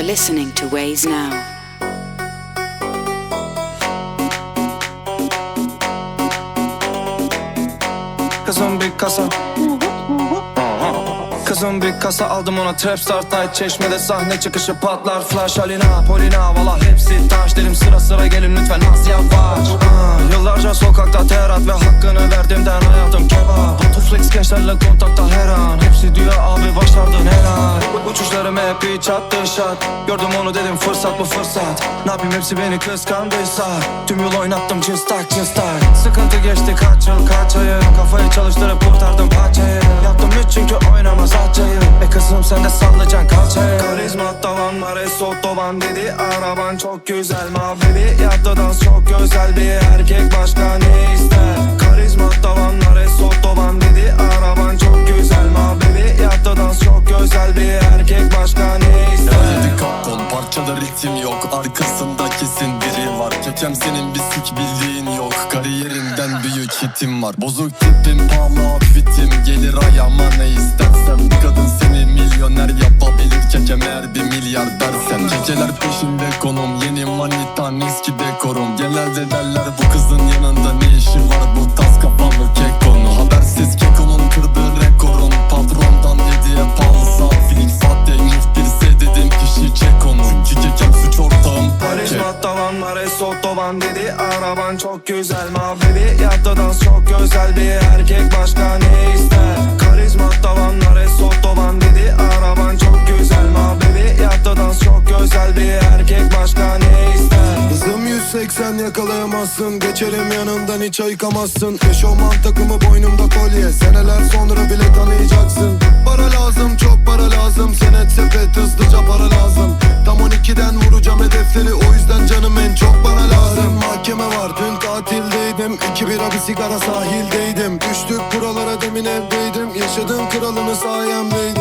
are listening to Ways Now. Kızım bir kasa. Kızım bir kasa aldım ona trap start night Çeşmede sahne çıkışı patlar Flash Alina Polina. Valla hepsi taş. Dedim sıra sıra gelin lütfen az yavaş. Ah, Yıllarca sokakta terat Ve hakkını verdiğimden hayatım kebap. Tuflix gençlerle kontakta her an. Hepsi Uçuşlarım hep bir çattı şat Gördüm onu dedim fırsat bu fırsat. Ne yapayım hepsi beni kıskandıysa. Tüm yol oynattım cıstak cıstak Sıkıntı geçti kaç yıl kaç ayı. Kafayı çalıştırıp kurtardım parçayı. Yaptım hiç çünkü oynamaz atçayı E kızım sen de sallayacaksın kalçayı. Karizma tavanlar esot dovan dedi. Araban çok güzel ma baby Yaptı dans çok güzel bir erkek başka ne ritim yok Arkasında kesin biri var. Kekem senin bir sik bildiğin yok. Kariyerinden büyük hitim var. Bozuk tipim pahalı outfitim Gelir ayağıma ne istersem Bir kadın seni milyoner yapabilir. Kekem eğer bir milyar dersen. Geceler peşinde konum. Yeni manitan eski dekorum. Genelde derler bu kızın yanında ne işi Esot dovan dedi Araban çok güzel ma baby Yaptı dans çok güzel bir erkek başka ne ister? Karizma tavanlar esot dovan dedi Araban çok güzel ma baby Yaptı dans çok güzel bir erkek başka ne ister? Hızım 180 yakalayamazsın Geçerim yanından hiç ayıkamazsın. Eşofman takımı boynumda kolye Seneler sonra bile tanıyacaksın hedefleri O yüzden canım en çok bana lazım. Mahkeme var dün tatildeydim. İki bira bir sigara sahildeydim. Düştük buralara demin evdeydim. Yaşadığım kralını sayemdeydi Rakı altın